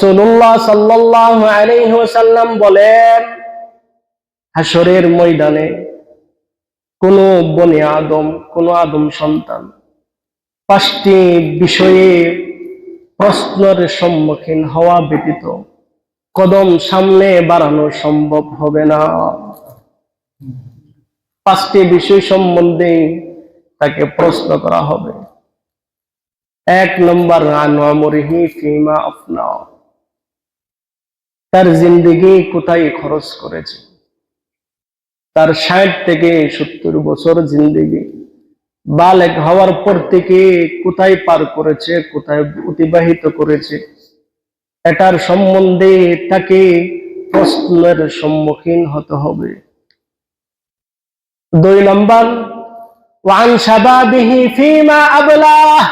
রাসূলুল্লাহ সাল্লাল্লাহু আলাইহি ওয়াসাল্লাম বলেন হাসরের ময়দানে কোন বনি আদম, কোন আদম সন্তান পাঁচটি বিষয়ে প্রশ্নের সম্মুখীন হওয়া ব্যতীত কদম সামনে বাড়ানো সম্ভব হবে না। পাঁচটি বিষয় সম্বন্ধে তাকে প্রশ্ন করা হবে। এক নম্বর আনোয়ামরিহি ফিমা আপনা তার জিন্দিগি কোথায় খরচ করেছে? তার ষাট থেকে সত্তর বছর জিন্দিগি। বালেক হওয়ার পর থেকে কোথায় পার করেছে, কোথায় অতিবাহিত করেছে? এটার সম্বন্ধে তাকে প্রশ্নের সম্মুখীন হতে হবে। দুই নম্বর, ওয়ান শাবাবিহি ফিমা আবলাহ।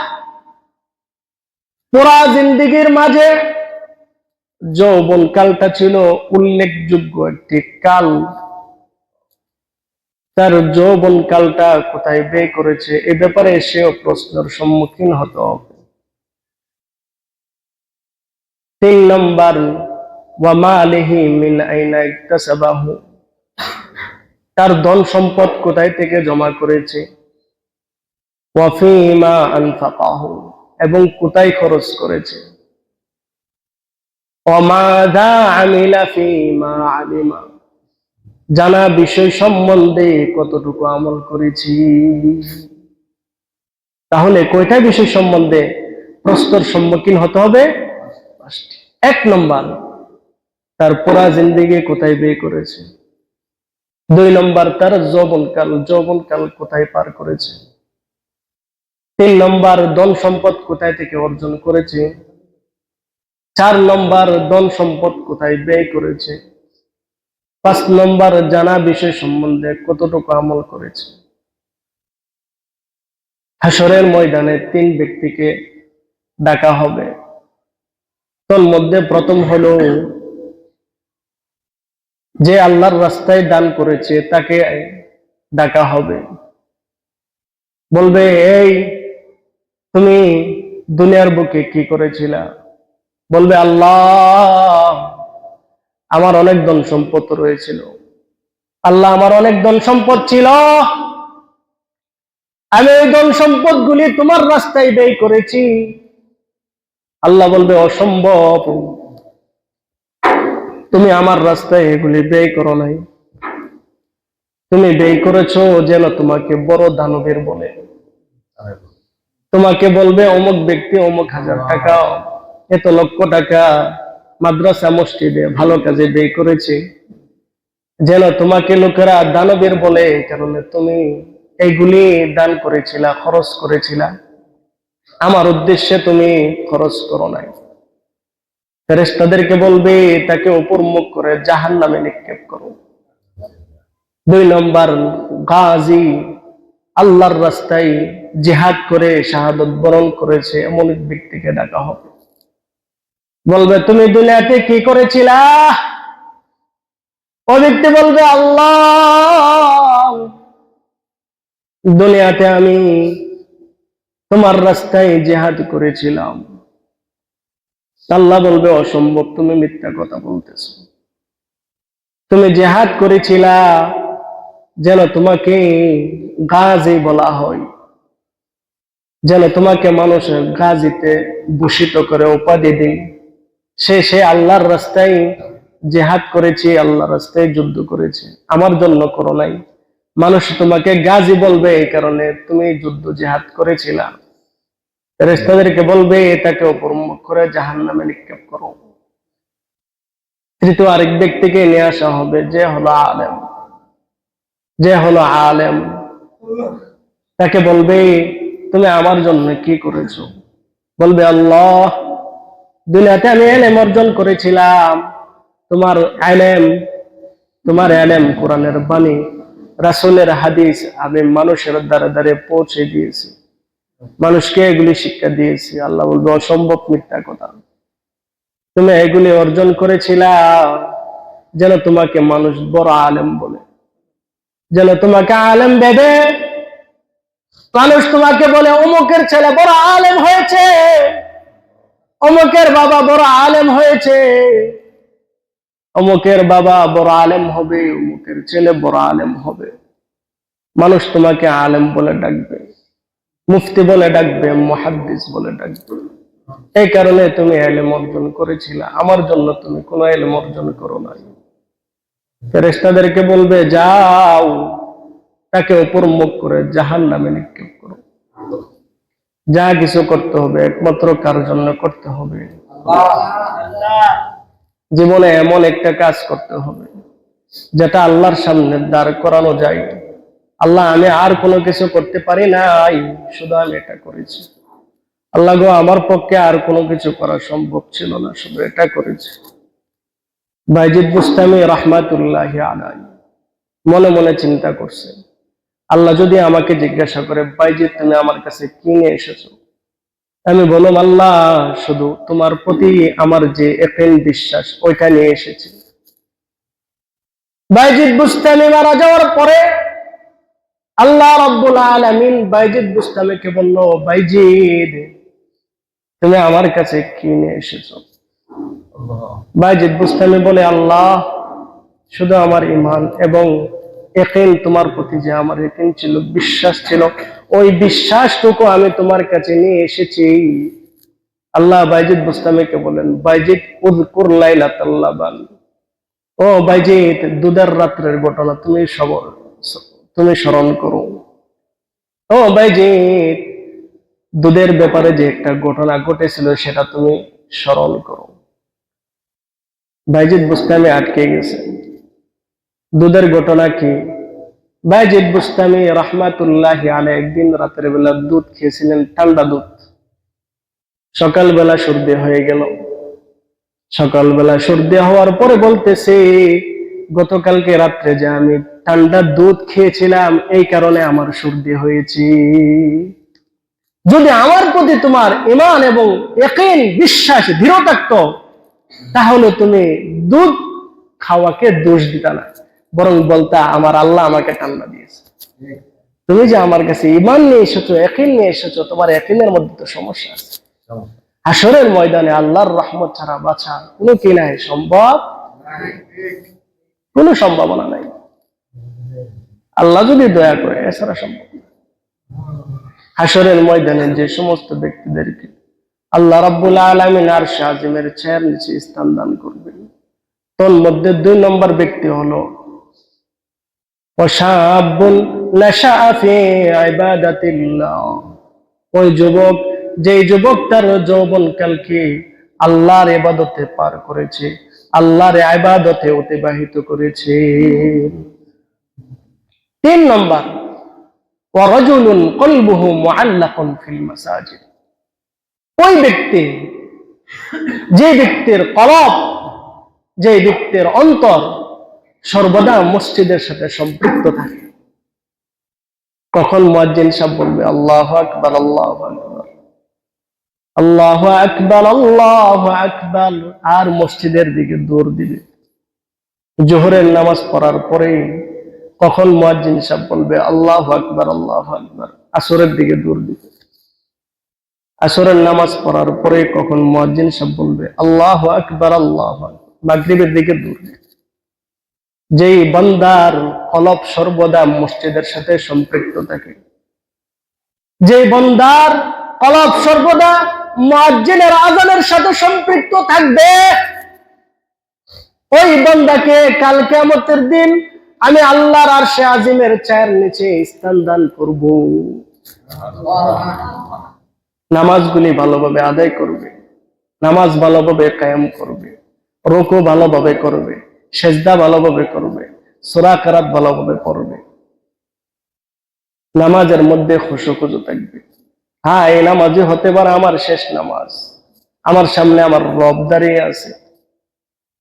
পুরা জিন্দিগির মাঝে যৌবন কালটা ছিল উল্লেখযোগ্য একটি কাল। তার যৌবন কালটা কোথায় ব্যয় করেছে এ ব্যাপারে সেও প্রশ্নের সম্মুখীন হতে তিন নম্বর তার ধন সম্পদ কোথায় থেকে জমা করেছে? এবং কোথায় খরচ করেছে? আমিলা ফিমা আলিমা। জানা বিষয় সম্বন্ধে কতটুকু আমল করেছি? তাহলে কয়টা বিষয় সম্বন্ধে প্রশ্নের সম্মুখীন হতে হবে? এক নম্বর, তার পুরা জিন্দিগি কোথায় বিয়ে করেছে? দুই নম্বর, তার যৌবনকাল যৌবনকাল কোথায় পার করেছে? তিন নম্বর, ধন সম্পদ কোথায় থেকে অর্জন করেছে? চার নম্বর ধন সম্পদ কোথায় ব্যয় করেছে? পাঁচ নম্বর জানা বিষয় সম্বন্ধে কতটুকু আমল করেছে? হাসরের ময়দানে তিন ব্যক্তিকে ডাকা হবে। তোর মধ্যে প্রথম হলো, যে আল্লাহর রাস্তায় দান করেছে তাকে ডাকা হবে। বলবে, এই, তুমি দুনিয়ার বুকে কি করেছিলা? বলবে, আল্লাহ, আমার অনেক ধন সম্পদ রয়েছিল। আল্লাহ, আমার অনেক ধন সম্পদ ছিল। আমি ওই ধন সম্পদ গুলি তোমার রাস্তায় ব্যয় করেছি। আল্লাহ বলবে, অসম্ভব। তুমি আমার রাস্তায় এগুলি ব্যয় করো নাই। তুমি ব্যয় করেছ যেন তোমাকে বড় দানবের বলে। তোমাকে বলবে, অমুক ব্যক্তি অমুক হাজার টাকা। এত লক্ষ টাকা মাদ্রাসা মসজিদে ভালো কাজে ব্যয় করেছে। যেন তোমাকে লোকেরা দানবের বলে কারণে তুমি এইগুলি দান করেছিলা, খরচ করেছিলা। আমার উদ্দেশ্যে তুমি খরচ করো নাই। ফেরেস্তাদেরকে বলবে, তাকে উপর মুখ করে জাহান নামে নিক্ষেপ করো। দুই নম্বর গাজী আল্লাহর রাস্তায় জেহাদ করে, শাহাদত বরণ করেছে, এমন ব্যক্তিকে ডাকা হবে। বলবে, তুমি দুনিয়াতে কি করেছিলা? ও ব্যক্তি বলবে, আল্লাহ, দুনিয়াতে আমি তোমার রাস্তায় জেহাদ করেছিলাম। আল্লাহ বলবে, অসম্ভব, তুমি মিথ্যা কথা বলতেছ। তুমি জেহাদ করেছিলা যেন তোমাকে গাজী বলা হয়, যেন তোমাকে মানুষ গাজীতে ভূষিত করে উপাধি দিই সে সে আল্লাহর রাস্তায় জেহাদ করেছে, আল্লাহর রাস্তায় যুদ্ধ করেছে। আমার জন্য করো নাই। মানুষ তোমাকে গাজী বলবে এই কারণে তুমি যুদ্ধ জেহাদ করেছিলা। ফেরেশতাদেরকে বলবে, এটাকে উপর মুখ করে জাহান নামে নিক্ষেপ করো। তৃতীয় আরেক ব্যক্তিকে নিয়ে আসা হবে, যে হলো আলেম। যে হলো আলেম। তাকে বলবে, তুমি আমার জন্য কি করেছ? বলবে, আল্লাহ দুনিয়াতে আমি এলেম অর্জন করেছিলাম। তোমার আলেম তোমার আলেম কোরআনের বাণী, রাসূলের হাদিস আমি মানুষের দ্বারা দ্বারে পৌঁছে দিয়েছি। মানুষকে এগুলি শিক্ষা দিয়েছি। আল্লাহ বলবে, অসম্ভব মিথ্যা কথা। তুমি এগুলি অর্জন করেছিলা যেন তোমাকে মানুষ বড় আলেম বলে। যেন তোমাকে আলেম দেবে মানুষ তোমাকে বলে, অমুকের ছেলে বড় আলেম হয়েছে। অমুকের বাবা বড় আলেম হয়েছে। অমুকের বাবা বড় আলেম হবে, অমুকের ছেলে বড় আলেম হবে। মানুষ তোমাকে আলেম বলে ডাকবে, মুফতি বলে ডাকবে, মহাদ্দিস বলে ডাকবে। এই কারণে তুমি এলেম অর্জন করেছিলে, আমার জন্য তুমি কোনো এলেম অর্জন করো নাই। ফেরেস্তাদেরকে বলবে, যাও, তাকে উপর মুখ করে জাহান নামে নিক্ষেপ করো। যা কিছু করতে হবে, একমাত্র কার জন্য করতে হবে। জীবনে এমন একটা কাজ করতে হবে, যেটা আল্লাহর সামনে দাঁড় করানো যায়। আল্লাহ, আমি আর কোনো কিছু করতে পারি নাই, শুধু আমি এটা করেছি। আল্লাহ গো, আমার পক্ষে আর কোনো কিছু করা সম্ভব ছিল না, শুধু এটা করেছি। বাইজিদ বুস্তামি রহমাতুল্লাহ আলাই মনে মনে চিন্তা করছে আল্লাহ যদি আমাকে জিজ্ঞাসা করে বাইজিদ তুমি আমার কাছে কি নিয়ে এসেছ? আমি বললাম, আল্লাহ, শুধু তোমার প্রতি আমার যে একেন বিশ্বাস, ওইটা নিয়ে এসেছি। বাইজিদ মারা যাওয়ার পরে আল্লাহ রব্বুল আলামিন বাইজিদ বলল, বাইজিদ, তুমি আমার কাছে কি নিয়ে এসেছ? বাইজিদ বুস্তামি বলে, আল্লাহ, শুধু আমার ইমান এবং একিন তোমার প্রতি যে আমার একিন ছিল, বিশ্বাস ছিল, ওই বিশ্বাসটুকু আমি তোমার কাছে নিয়ে এসেছি। আল্লাহ বাইজিদ বুস্তামিকে বলেন, বাইজিদ, উযকুর লাইলাতাল্লাবান। ও বাইজিদ দুদার রাত্রের ঘটনা, তুমি সবর, তুমি স্মরণ করো। ও বাইজিদ, দুধের ব্যাপারে যে একটা ঘটনা ঘটেছিল, সেটা তুমি স্মরণ করো। বাইজিদ বুস্তামি আটকে গেছে। দুধের ঘটনা কি? বাইজিদ বুস্তামি রহমাতুল্লাহ আলে একদিন রাতের বেলা দুধ খেয়েছিলেন, ঠান্ডা দুধ। সকালবেলা সর্দি হয়ে গেল। সকালবেলা সর্দি হওয়ার পরে বলতেছে, গতকালকে রাত্রে যে আমি ঠান্ডা দুধ খেয়েছিলাম, এই কারণে আমার সর্দি হয়েছে। যদি আমার প্রতি তোমার ইমান এবং একিন বিশ্বাস দৃঢ় থাকতো, তাহলে তুমি দুধ খাওয়াকে দোষ দিতা না। বরং বলতা, আমার আল্লাহ আমাকে ঠান্ডা দিয়েছে। তুমি যে আমার কাছে ইমান নিয়ে এসেছ একিন নিয়ে এসেছ, তোমার একিনের মধ্যে তো সমস্যা আছে। হাসরের ময়দানে আল্লাহর রহমত ছাড়া বাঁচা কোনো কি নাই, সম্ভব? কোনো সম্ভাবনা নাই। আল্লাহ যদি দয়া করে, এছাড়া সম্ভব। হাসরের ময়দানে যে সমস্ত ব্যক্তিদেরকে আল্লাহ রাব্বুল আলামিন আর শাহিমের চেয়ার নিচে স্থান দান করবেন তোর মধ্যে দুই নম্বর ব্যক্তি হলো ওই যুবক, যেই যুবক তার যৌবন কালকে আল্লাহর ইবাদতে পার করেছে, আল্লাহর ইবাদতে অতিবাহিত করেছে। তিন নম্বর ওই ব্যক্তি, যে ব্যক্তির কলব, যে ব্যক্তির অন্তর সর্বদা মসজিদের সাথে সম্পৃক্ত থাকে। কখন মুয়াজ্জিন সাহেব বলবে, আল্লাহু আকবার আল্লাহু আকবার আল্লাহু আকবার আল্লাহু আকবার, আর মসজিদের দিকে দৌড় দিবে। জোহরের নামাজ পড়ার পরে কখন মুয়াজ্জিন সাহেব বলবে, আল্লাহু আকবার আল্লাহু আকবার, আসরের দিকে দৌড় দিবে। আসরের নামাজ পড়ার পরে কখন মুয়াজ্জিন সাহেব বলবে, আল্লাহু আকবার আল্লাহু আকবার, মাগরিবের দিকে দৌড় দিবে। যেই বান্দার কলব সর্বদা মসজিদের সাথে সম্পৃক্ত থাকে। যে বান্দার কলব সর্বদা মুয়াজ্জিনের আজানের সাথে সম্পৃক্ত থাকবে, ওই বান্দাকে কাল কিয়ামতের দিন আমি আল্লাহর আরশে আজিমের চায়ের নিচে স্থান দান করব। নামাজগুলি ভালোভাবে আদায় করবে, নামাজ ভালোভাবে কায়েম করবে, রোকো ভালোভাবে করবে। সেজদা ভালোভাবে করবে, সোরা কারাত ভালোভাবে পড়বে। নামাজের মধ্যে খুশু খুজু থাকবে। হ্যাঁ এই নামাজই হতে পারে আমার শেষ নামাজ। আমার সামনে আমার রব দাঁড়িয়ে আছে।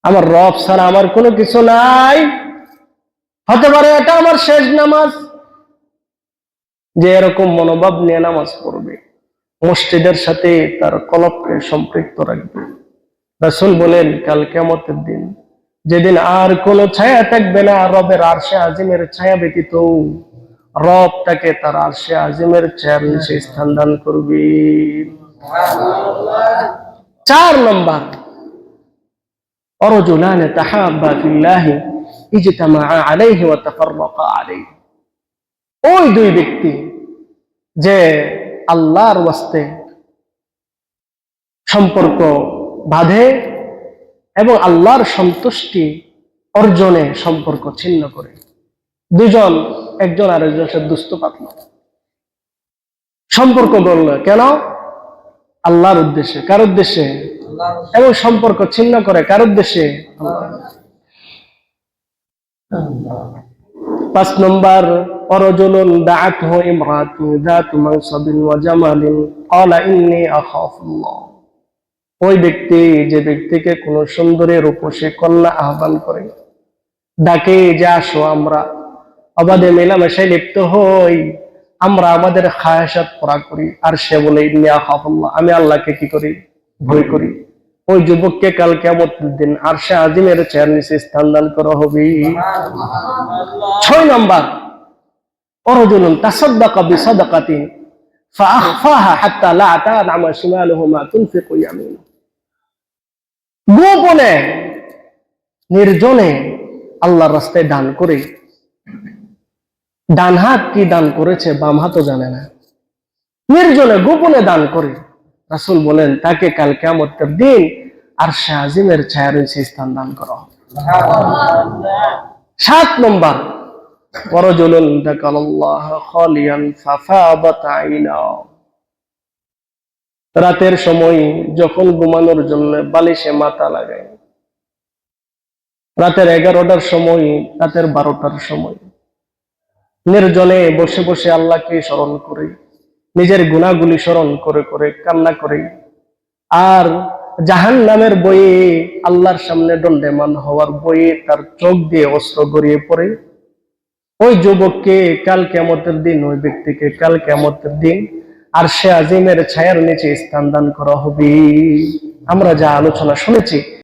আমার রব ছাড়া আমার কোনো কিছু নাই। হতে পারে এটা আমার শেষ নামাজ। যে এরকম মনোভাব নিয়ে নামাজ পড়বে, মসজিদের সাথে তার কলপকে সম্পৃক্ত রাখবে। রাসুল বলেন, কাল কেমতের দিন যেদিন আর কোনো ছায়া থাকবে না, রবের আরশে আজিমের ছায়া ব্যতীত রব তাকে তার আরশে আজিমের ছায়ার নিচে স্থান দান করবে। চার নম্বর, অরজুলান তাহাব্বা ইজতামা আলাইহি ওয়া তাফাররাকা আলাইহি। ওই দুই ব্যক্তি যে আল্লাহর ওয়াস্তে সম্পর্ক বাঁধে এবং আল্লাহর সন্তুষ্টি অর্জনে সম্পর্ক ছিন্ন করে। দুজন একজন আরেকজনের সাথে দুস্থ পাতল। সম্পর্ক বলল কেন? আল্লাহর উদ্দেশ্যে। কার উদ্দেশ্যে? এবং সম্পর্ক ছিন্ন করে কার উদ্দেশ্যে? পাঁচ নম্বর, অরজলুন দাআতহু ইমরাতু যাতু মানসাবিন ওয়া জামালিন। ক্বালা ইন্নী আখাফুল্লাহ। ওই ব্যক্তি যে ব্যক্তিকে কোন সুন্দরী রূপসী কন্যা আহ্বান করে ডাকে যে আসো আমরা অবাধে মেলামেশায় লিপ্ত হই আমরা আমাদের খায়াসাত পড়া করি আর সে বলে ইন্নী আখাফুল্লাহ আমি আল্লাহকে কি করি ভয় করি ওই যুবককে কাল কেমন দিন আর সে আজিমের চেয়ার নিচে স্থান দান করা হবে ছয় নম্বর অরজুলুন তাসাদ্দাকা বিসাদাকাতিন فأخفاها حتى لا تعلم شماله ما تنفق يمينه গোপনে নির্জনে আল্লাহর রাস্তায় দান করে ডান হাত কি দান করেছে বাম হাতও জানে না নির্জনে গোপনে দান করে রাসূল বলেন তাকে কাল কেমতের দিন আর সে আজিমের ছায়া রয়েছে স্থান দান করা হবে। সাত নম্বর ورجل ذكر الله خاليا ففاضت عيناه রাতের সময় যখন ঘুমানোর জন্য বালিশে মাথা লাগায় রাতের এগারোটার সময়, রাতের বারোটার সময়, নির্জনে বসে বসে আল্লাহকে স্মরণ করে, নিজের গুণাগুলি স্মরণ করে করে কান্না করে, আর জাহান নামের বইয়ে আল্লাহর সামনে দণ্ডেমান হওয়ার বইয়ে তার চোখ দিয়ে অস্ত্র গড়িয়ে পড়ে, ওই যুবককে কাল কেমতের দিন, ওই ব্যক্তিকে কাল কেমতের দিন আর সে আজিমের ছায়ার নিচে স্থান দান করা হবে। আমরা যা আলোচনা শুনেছি